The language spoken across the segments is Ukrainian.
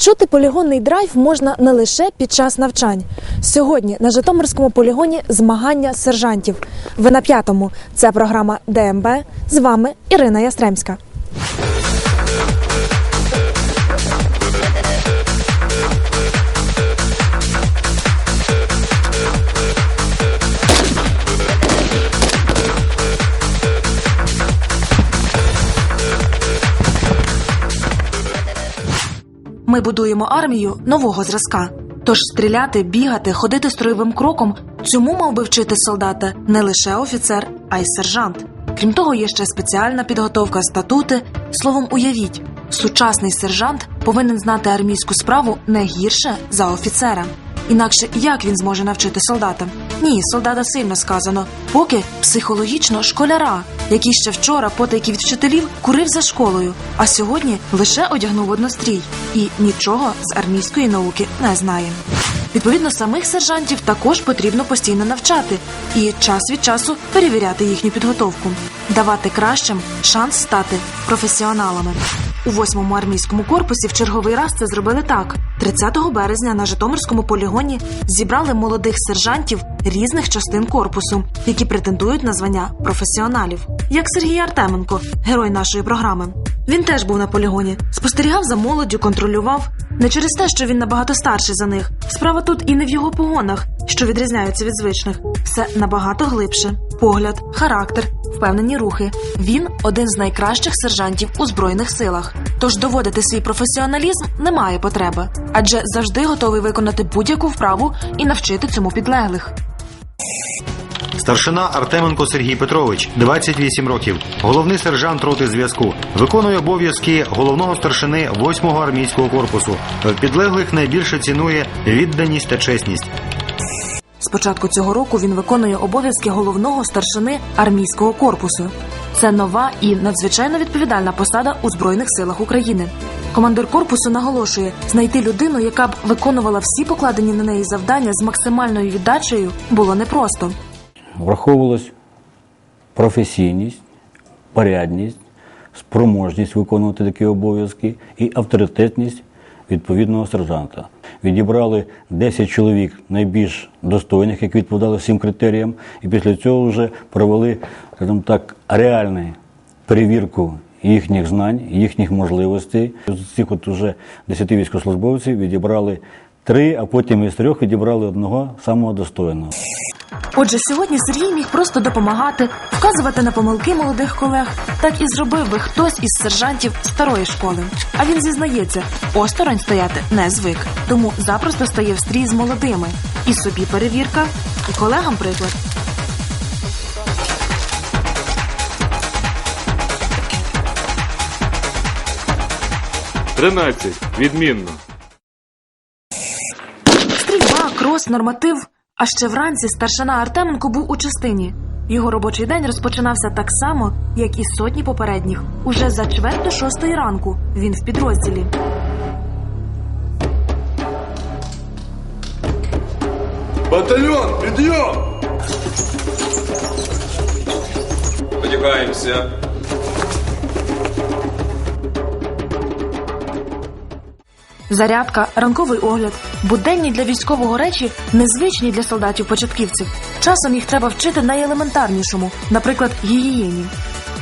Відчути полігонний драйв можна не лише під час навчань. Сьогодні на Житомирському полігоні змагання сержантів. Ви на п'ятому. Це програма ДМБ. З вами Ірина Ястремська. Будуємо армію нового зразка. Тож стріляти, бігати, ходити строєвим кроком цьому мав би вчити солдата не лише офіцер, а й сержант. Крім того, є ще спеціальна підготовка, статути. Словом, уявіть, сучасний сержант повинен знати армійську справу не гірше за офіцера. Інакше як він зможе навчити солдата? Ні, солдата сильно сказано. Поки психологічно школяра, який ще вчора, потайки від вчителів, курив за школою, а сьогодні лише одягнув однострій і нічого з армійської науки не знає. Відповідно, самих сержантів також потрібно постійно навчати і час від часу перевіряти їхню підготовку, давати кращим шанс стати професіоналами. У восьмому армійському корпусі в черговий раз це зробили так: 30 березня на Житомирському полігоні зібрали молодих сержантів різних частин корпусу, які претендують на звання професіоналів, як Сергій Артеменко, герой нашої програми. Він теж був на полігоні, спостерігав за молоддю, контролював не через те, що він набагато старший за них. Справа тут і не в його погонах, що відрізняються від звичних. Все набагато глибше: погляд, характер, впевнені рухи. Він один з найкращих сержантів у збройних силах. Тож доводити свій професіоналізм немає потреби, адже завжди готовий виконати будь-яку вправу і навчити цьому підлеглих. Старшина Артеменко Сергій Петрович, 28 років, головний сержант роти зв'язку, виконує обов'язки головного старшини 8-го армійського корпусу. В підлеглих найбільше цінує відданість та чесність. З початку цього року він виконує обов'язки головного старшини армійського корпусу. Це нова і надзвичайно відповідальна посада у збройних силах України. Командир корпусу наголошує, знайти людину, яка б виконувала всі покладені на неї завдання з максимальною віддачею, було непросто. Враховувалась професійність, порядність, спроможність виконувати такі обов'язки і авторитетність відповідного сержанта. Відібрали 10 чоловік найбільш достойних, які відповідали всім критеріям, і після цього вже провели, скажімо так, реальну перевірку їхніх знань, їхніх можливостей. З цих от уже 10 військовослужбовців відібрали три, а потім із трьох відібрали одного самого достойного. Отже, сьогодні Сергій міг просто допомагати, вказувати на помилки молодих колег. Так і зробив би хтось із сержантів старої школи. А він зізнається, осторонь стояти не звик, тому запросто стає в стрій з молодими. І собі перевірка, і колегам приклад. Тринадцять. Відмінно. Стрільба, норматив. А ще вранці старшина Артеменко був у частині. Його робочий день розпочинався так само, як і сотні попередніх. Уже за чверть до шостої ранку він в підрозділі. Батальйон, підйом! Одягаємося. Зарядка, ранковий огляд, буденні для військового речі незвичні для солдатів-початківців. Часом їх треба вчити найелементарнішому, наприклад, гігієні.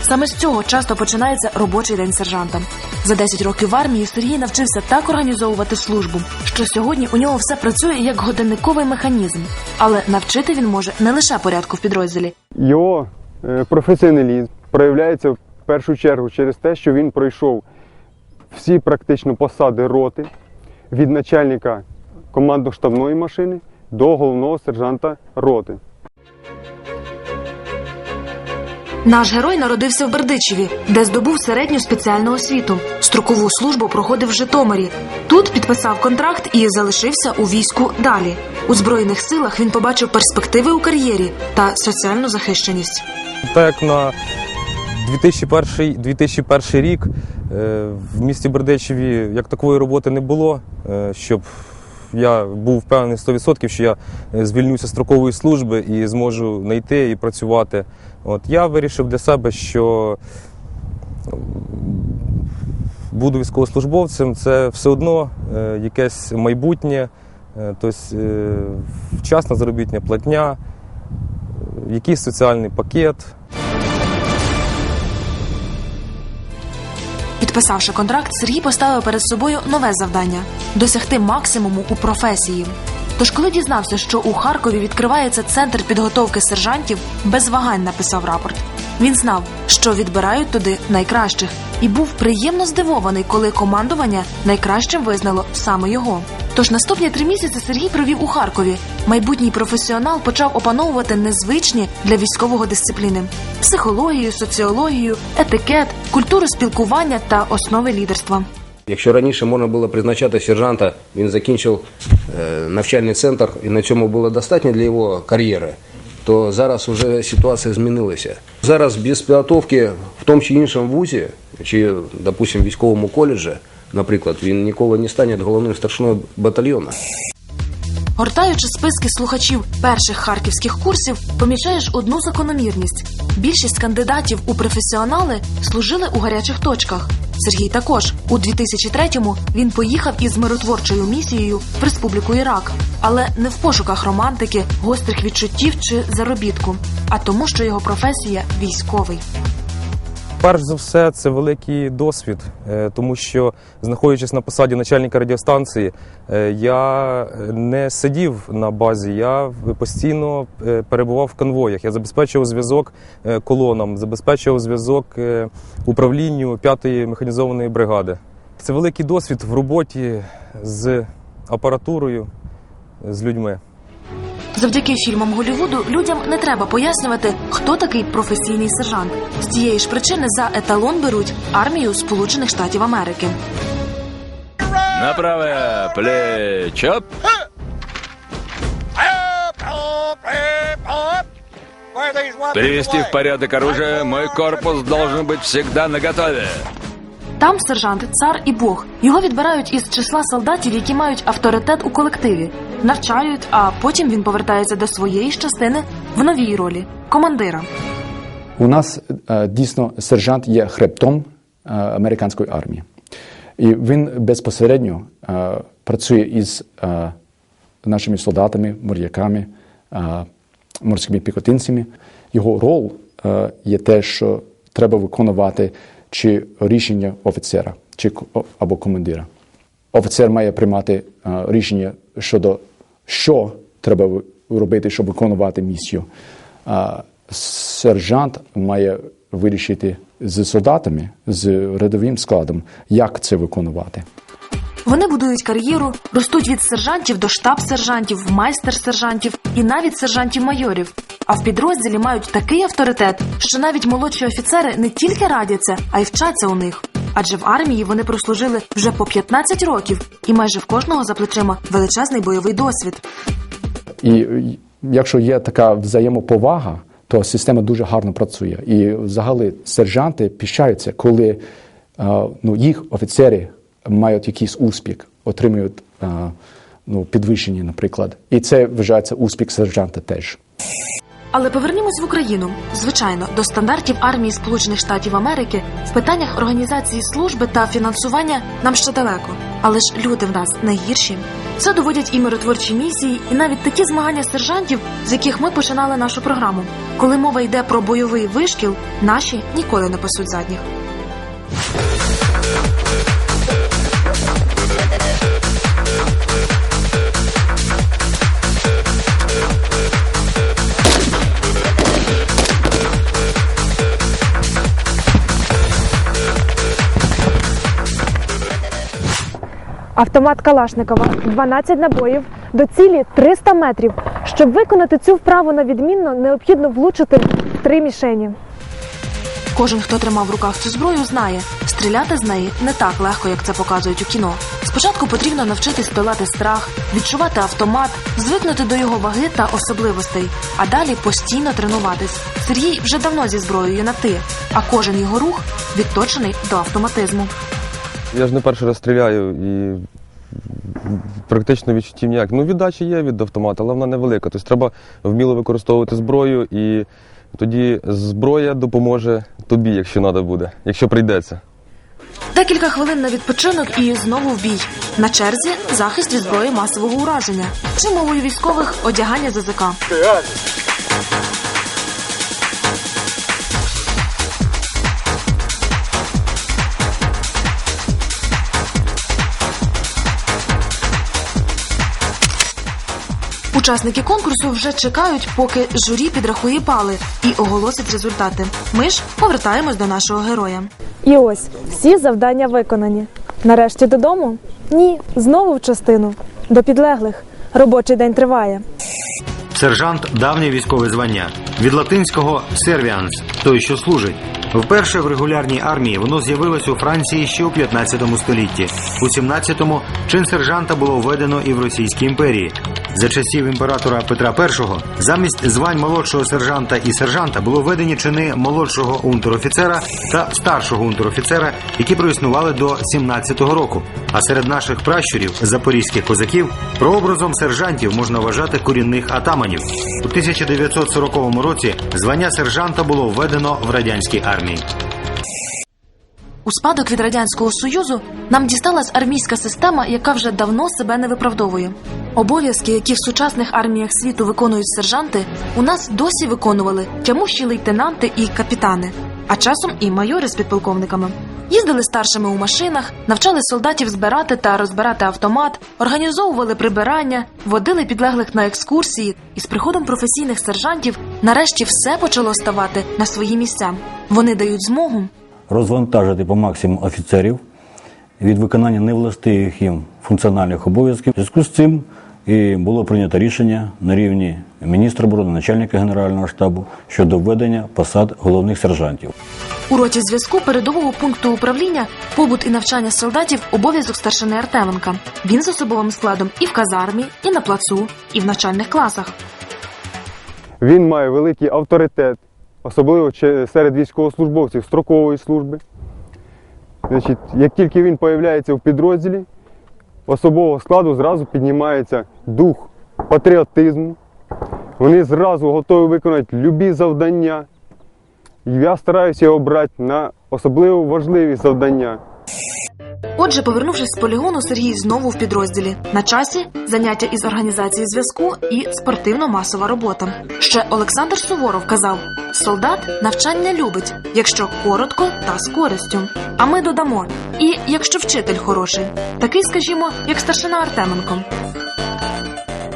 Саме з цього часто починається робочий день сержанта. За 10 років в армії Сергій навчився так організовувати службу, що сьогодні у нього все працює як годинниковий механізм. Але навчити він може не лише порядку в підрозділі. Його е, професіоналізм проявляється в першу чергу через те, що він пройшов всі практично посади роти від начальника командно-штабної машини до головного сержанта роти. Наш герой народився в Бердичеві, де здобув середню спеціальну освіту. Строкову службу проходив в Житомирі. Тут підписав контракт і залишився у війську далі. У збройних силах він побачив перспективи у кар'єрі та соціальну захищеність. Так як на 2001, 2001 рік в місті Бердичеві як такої роботи не було, е, щоб я був впевнений 100%, що я е, звільнюся з строкової служби і зможу знайти і працювати. От я вирішив для себе, що буду військовослужбовцем, це все одно е, якесь майбутнє, е, тобто е, вчасна заробітня платня, е, якийсь соціальний пакет. Підписавши контракт, Сергій поставив перед собою нове завдання досягти максимуму у професії. Тож, коли дізнався, що у Харкові відкривається центр підготовки сержантів, без вагань написав рапорт. Він знав, що відбирають туди найкращих, і був приємно здивований, коли командування найкращим визнало саме його. Тож наступні три місяці Сергій провів у Харкові. Майбутній професіонал почав опановувати незвичні для військового дисципліни: психологію, соціологію, етикет, культуру спілкування та основи лідерства. Якщо раніше можна було призначати сержанта, він закінчив е, навчальний центр і на цьому було достатньо для його кар'єри, то зараз вже ситуація змінилася. Зараз без підготовки в тому чи іншому вузі, чи, допустим, військовому коледжі, наприклад, він ніколи не стане головним старшиною батальйону. Гортаючи списки слухачів перших харківських курсів, помічаєш одну закономірність: більшість кандидатів у професіонали служили у гарячих точках. Сергій також у 2003-му він поїхав із миротворчою місією в Республіку Ірак, але не в пошуках романтики, гострих відчуттів чи заробітку, а тому, що його професія військовий. Перш за все, це великий досвід, е, тому що, знаходячись на посаді начальника радіостанції, е, я не сидів на базі, я постійно е, перебував в конвоях. Я забезпечував зв'язок колонам, забезпечував зв'язок управлінню 5-ї механізованої бригади. Це великий досвід в роботі з апаратурою, з людьми. Завдяки фільмам Голлівуду людям не треба пояснювати, хто такий професійний сержант. З цієї ж причини за еталон беруть армію Сполучених Штатів Америки. На правое плечо. Привести в порядок оружие. Мой корпус должен быть всегда наготове. Там сержант цар і Бог. Його відбирають із числа солдатів, які мають авторитет у колективі, навчають, а потім він повертається до своєї частини в новій ролі командира. У нас е, дійсно сержант є хребтом е, американської армії. І він безпосередньо е, працює із нашими солдатами, моряками, морськими піхотинцями. Його роль е, є те, що треба виконувати чи рішення офіцера чи або командира. Офіцер має приймати е, рішення щодо що треба робити, щоб виконувати місію. А сержант має вирішити з солдатами, з рядовим складом, як це виконувати. Вони будують кар'єру, ростуть від сержантів до штаб-сержантів, майстер-сержантів і навіть сержантів-майорів. А в підрозділі мають такий авторитет, що навіть молодші офіцери не тільки радяться, а й вчаться у них. Адже в армії вони прослужили вже по 15 років, і майже в кожного за плечима величезний бойовий досвід. І якщо є така взаємоповага, то система дуже гарно працює. І взагалі сержанти піщаються, коли е, ну, їх офіцери мають якийсь успіх, отримують е, ну, підвищення, наприклад. І це вважається успіх сержанта теж. Але повернімось в Україну. Звичайно, до стандартів армії Сполучених Штатів Америки в питаннях організації служби та фінансування нам ще далеко. Але ж люди в нас не гірші. Це доводять і миротворчі місії, і навіть такі змагання сержантів, з яких ми починали нашу програму. Коли мова йде про бойовий вишкіл, наші ніколи не пасуть задніх. Автомат Калашникова 12 набоїв до цілі 300 метрів. Щоб виконати цю вправу на відмінно, необхідно влучити три мішені. Кожен, хто тримав в руках цю зброю, знає, стріляти з неї не так легко, як це показують у кіно. Спочатку потрібно навчитись долати страх, відчувати автомат, звикнути до його ваги та особливостей, а далі постійно тренуватись. Сергій вже давно зі зброєю на ти, а кожен його рух відточений до автоматизму. Я ж не перший раз стріляю і практично відчуттів ніяк. Ну, віддача є від автомата, але вона невелика. Тобто треба вміло використовувати зброю, і тоді зброя допоможе тобі, якщо треба буде, якщо прийдеться. Декілька хвилин на відпочинок і знову в бій. На черзі захист від зброї масового ураження. Чи мовою військових одягання ЗЗК. Учасники конкурсу вже чекають, поки журі підрахує пали і оголосить результати. Ми ж повертаємось до нашого героя. І ось всі завдання виконані. Нарешті додому? Ні, знову в частину. До підлеглих. Робочий день триває. Сержант давнє військове звання від латинського сервіанс той, що служить. Вперше в регулярній армії воно з'явилось у Франції ще у 15 столітті. У 17-му чин сержанта було введено і в Російській імперії. За часів імператора Петра І замість звань молодшого сержанта і сержанта було введені чини молодшого унтер-офіцера та старшого унтер-офіцера, які проіснували до 17-го року. А серед наших пращурів запорізьких козаків прообразом сержантів можна вважати корінних атаманів. У 1940 році звання сержанта було введено в радянській армії. У спадок від радянського союзу нам дісталась армійська система, яка вже давно себе не виправдовує. Обов'язки, які в сучасних арміях світу виконують сержанти, у нас досі виконували тямущі лейтенанти і капітани, а часом і майори з підполковниками. Їздили старшими у машинах, навчали солдатів збирати та розбирати автомат, організовували прибирання, водили підлеглих на екскурсії. І з приходом професійних сержантів нарешті все почало ставати на свої місця. Вони дають змогу розвантажити по максимуму офіцерів від виконання невластивих їм функціональних обов'язків. В зв'язку з цим і було прийнято рішення на рівні міністра оборони, начальника генерального штабу щодо введення посад головних сержантів. У роті зв'язку передового пункту управління побут і навчання солдатів обов'язок старшини Артеменка. Він з особовим складом і в казармі, і на плацу, і в начальних класах. Він має великий авторитет, особливо серед військовослужбовців строкової служби. Значить, як тільки він появляється в підрозділі, особового складу зразу піднімається дух патріотизму. Вони зразу готові виконати любі завдання. Я стараюся його брати на особливо важливі завдання. Отже, повернувшись з полігону, Сергій знову в підрозділі. На часі заняття із організації зв'язку і спортивно-масова робота. Ще Олександр Суворов казав: солдат навчання любить, якщо коротко та з користю. А ми додамо, і якщо вчитель хороший, такий, скажімо, як старшина Артеменко.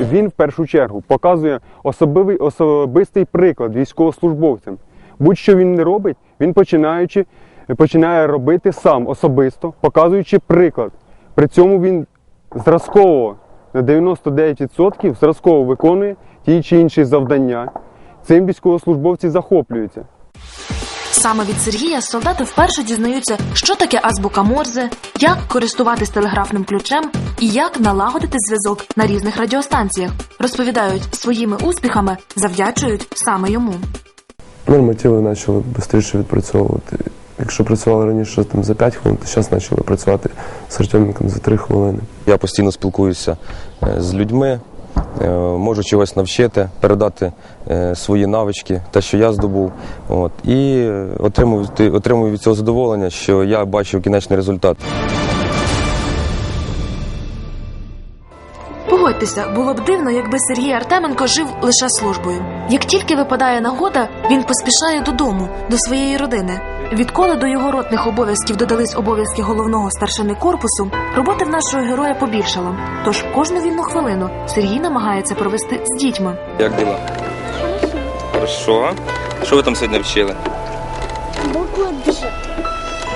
Він в першу чергу показує особливий, особистий приклад військовослужбовцям. Будь-що він не робить, він починаючи, починає робити сам особисто, показуючи приклад. При цьому він зразково на 99% зразково виконує ті чи інші завдання. Цим військовослужбовці захоплюються. Саме від Сергія солдати вперше дізнаються, що таке азбука Морзе, як користуватись телеграфним ключем і як налагодити зв'язок на різних радіостанціях. Розповідають своїми успіхами, завдячують саме йому. Нормативи почали швидше відпрацьовувати. Якщо працювали раніше там, за 5 хвилин, то зараз почали працювати з Артеменком за 3 хвилини. Я постійно спілкуюся е, з людьми, е, можу чогось навчити, передати е, свої навички, те, що я здобув. От, і отримую, ти- отримую від цього задоволення, що я бачив кінечний результат. Погодьтеся, було б дивно, якби Сергій Артеменко жив лише службою. Як тільки випадає нагода, він поспішає додому, до своєї родини. Відколи до його ротних обов'язків додались обов'язки головного старшини корпусу, роботи в нашого героя побільшало. Тож кожну вільну хвилину Сергій намагається провести з дітьми. Як діла? Хорошо. Що ви там сьогодні вчили? Букву Дж.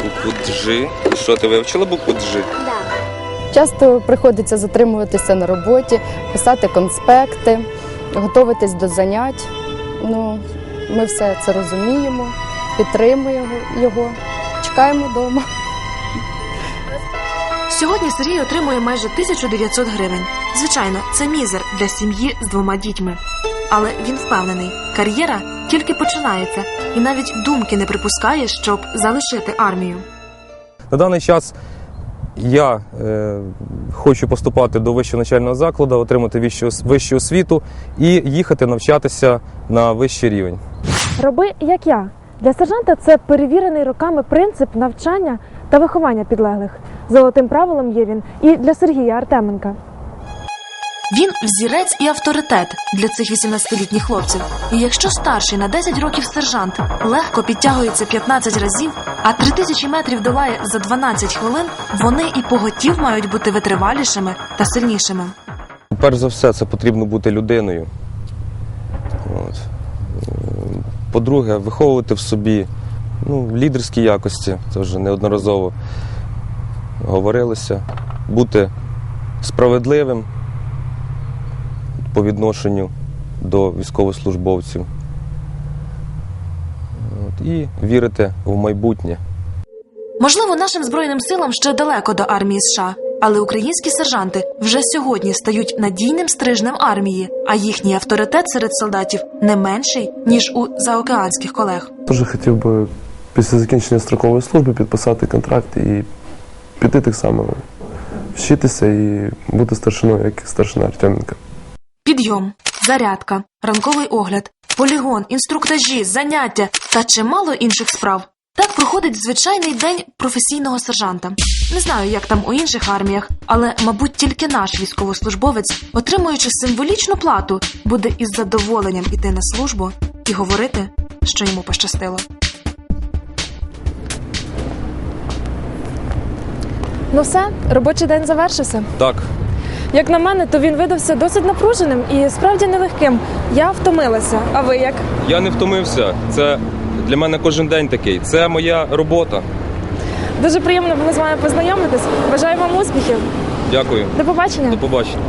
Букву Дж. І що ти вивчила букву Дж? Да. Часто приходиться затримуватися на роботі, писати конспекти, готуватись до занять. Ну, ми все це розуміємо, підтримуємо його, чекаємо вдома. Сьогодні Сергій отримує майже 1900 гривень. Звичайно, це мізер для сім'ї з двома дітьми. Але він впевнений, кар'єра тільки починається, і навіть думки не припускає, щоб залишити армію. На даний час я е, хочу поступати до вищого навчального закладу, отримати вищу, вищу освіту і їхати навчатися на вищий рівень. Роби як я. Для сержанта це перевірений роками принцип навчання та виховання підлеглих. Золотим правилом є він і для Сергія Артеменка. Він взірець і авторитет для цих 18-літніх хлопців. І якщо старший на 10 років сержант легко підтягується 15 разів, а 3000 метрів долає за 12 хвилин, вони і поготів мають бути витривалішими та сильнішими. Перш за все, це потрібно бути людиною. От. Е, По-друге, виховувати в собі ну, лідерські якості, це вже неодноразово говорилося, бути справедливим по відношенню до військовослужбовців. І вірити в майбутнє. Можливо, нашим збройним силам ще далеко до армії США, але українські сержанти вже сьогодні стають надійним стрижнем армії, а їхній авторитет серед солдатів не менший ніж у заокеанських колег. Теж хотів би після закінчення строкової служби підписати контракт і піти так само вчитися і бути старшиною, як старшина Артеменка. Підйом, зарядка, ранковий огляд, полігон, інструктажі, заняття та чимало інших справ. Так проходить звичайний день професійного сержанта. Не знаю, як там у інших арміях, але, мабуть, тільки наш військовослужбовець, отримуючи символічну плату, буде із задоволенням іти на службу і говорити, що йому пощастило. Ну все, робочий день завершився. Так, Як на мене, то він видався досить напруженим і справді нелегким. Я втомилася. А ви як? я не втомився. Це для мене кожен день такий. Це моя робота. Дуже приємно було з вами познайомитись. Бажаю вам успіхів. Дякую. До побачення. До побачення.